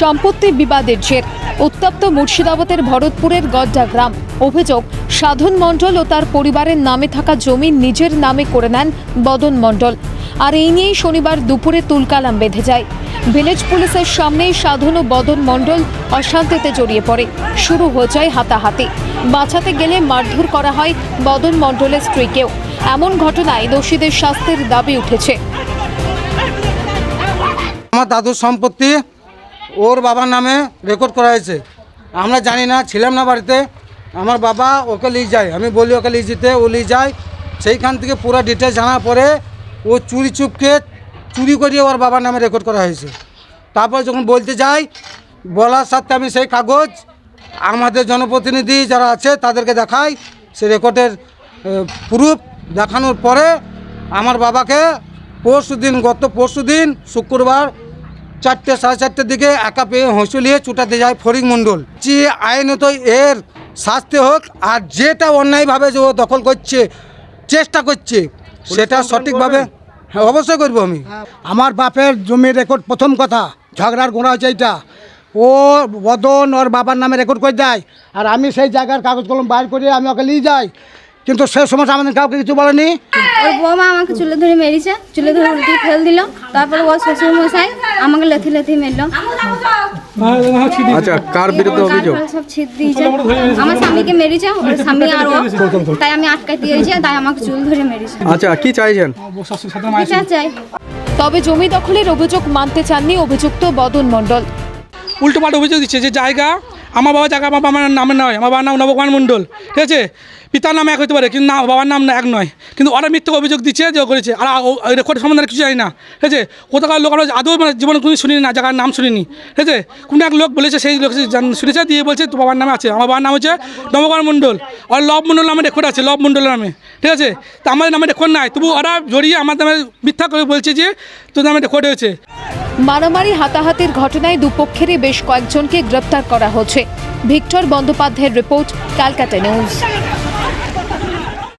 সম্পত্তি বিবাদের জের। উত্তপ্ত মুর্শিদাবাদের ভরতপুরের গড্ডা গ্রাম। অভিযোগ, সাধন মণ্ডল ও তার পরিবারের নামে থাকা জমি নিজের নামে করে নেন বদন মণ্ডল। আর এই নিয়েই শনিবার দুপুরে তুলকালাম বেঁধে যায়। ভিলেজ পুলিশের সামনেই সাধন ও বদন মণ্ডল অশান্তিতে জড়িয়ে পড়ে। শুরু হয়ে যায় হাতাহাতি। বাঁচাতে গেলে মারধর করা হয় বদন মণ্ডলের স্ত্রীকেও। এমন ঘটনায় দোষীদের শাস্তির দাবি উঠেছে। আমার দাদুর সম্পত্তি ওর বাবার নামে রেকর্ড করা হয়েছে। আমরা জানি না, ছিলাম না বাড়িতে। আমার বাবা ওকে নিয়ে যায়। আমি বলি, ওকে নিয়ে যেতে। ও নিয়ে যায়। সেইখান থেকে পুরো ডিটেলস জানার পরে ও চুরি চুপকে চুরি করিয়ে ওর বাবার নামে রেকর্ড করা হয়েছে। তারপর যখন বলতে যাই, বলার সাথে আমি সেই কাগজ, আমাদের জনপ্রতিনিধি যারা আছে তাদেরকে দেখাই। সে রেকর্ডের প্রুফ দেখানোর পরে আমার বাবাকে পরশু দিন গত পরশু দিন শুক্রবার চারটে সাড়ে চারটের দিকে একা পেয়ে হঁসুলিয়ে চুটাতে যায় ফরিক মণ্ডল। যে আইনত এর শাস্তি হোক আর যেটা অন্যায়ভাবে যে ও দখল করছে চেষ্টা করছে সেটা সঠিকভাবে হ্যাঁ অবশ্যই করব আমি। আমার বাপের জমির রেকর্ড প্রথম কথা ঝগড়ার গোড়া হচ্ছে এইটা। ও বদন ওর বাবার নামে রেকর্ড করে দেয় আর আমি সেই জায়গার কাগজ কলম বাইর করে আমি ওকে নিয়ে যাই। কিন্তু সে সময় আমাদের কাউকে কিছু বলেনি। ওর বৌমা আমাকে চুলে ধরে মেরেছে চুলে ধরে উল্টি ফেল দিল তারপর ওর শ্বশুর মশাই আমাকে লেথি লেথি মেরলো। আচ্ছা কার বিরুদ্ধে অভিযোগ? সব ছিদ দিয়েছে আমার স্বামীকে মেরেছে ওর স্বামী আর ও তাই আমি আটকাই দিয়েছি তাই আমাকে চুল ধরে মেরেছে। আচ্ছা কি চাইছেন? বিচার চাই? তবে জমি দখলের অভিযোগ মানতে চাননি অভিযুক্ত বদন মণ্ডল। উল্টো পাল্টা অভিযোগ দিচ্ছে যে জায়গা আমার বাবা জায়গা, আমার বাবার নামে নয়, আমার বাবার নাম নবকুমার মণ্ডল, ঠিক আছে? পিতার নাম এক হতে পারে, কিন্তু না, বাবার নাম না এক নয়। কিন্তু ওরা মিথ্যে অভিযোগ দিচ্ছে, যে করেছে। আর রেকর্ড সম্বন্ধে কিছু জানি না, ঠিক আছে? কোথাকার লোক, আমরা আদৌ মানে জীবনে কোনো শুনিনি না, জায়গার নাম শুনিনি, ঠিক আছে? কোনো এক লোক বলেছে, সেই লোক শুনেছে, দিয়ে বলছে তো বাবার নামে আছে। আমার বাবার নাম হচ্ছে নবকুমার মণ্ডল। আর লব মণ্ডল নামে রেকর্ড আছে, লব মণ্ডলের নামে, ঠিক আছে? তো আমাদের নামে রেকর্ড নাই। তবু ওরা জড়িয়ে আমার নামে মিথ্যা করে বলছে যে তোর নামে রেকর্ড হয়েছে। মারামারি হাতাহাতির ঘটনায় দুপক্ষেরই বেশ কয়েকজনকে গ্রেপ্তার করা হচ্ছে। ভিক্টর বন্দ্যোপাধ্যায়ের রিপোর্ট ক্যালকাটা নিউজ।